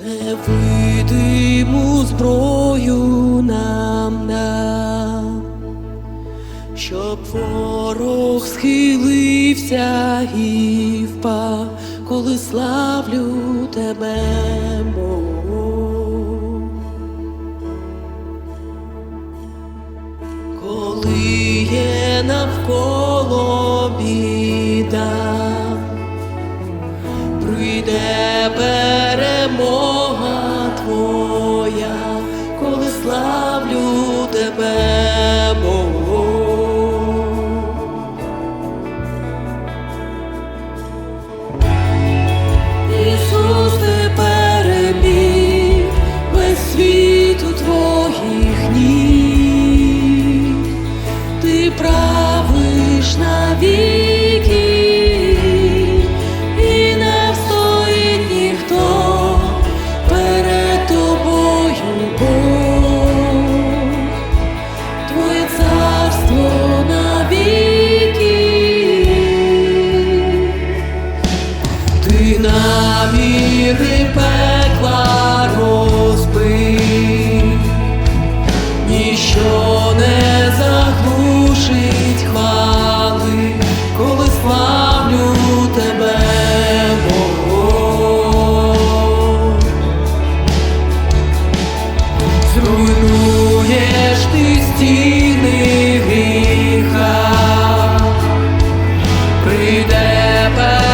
Невидиму зброю нам дав, щоб ворог схилився і впав, коли славлю тебе. Коли є навколо перемога твоя, коли славлю тебе. Бог. прийде.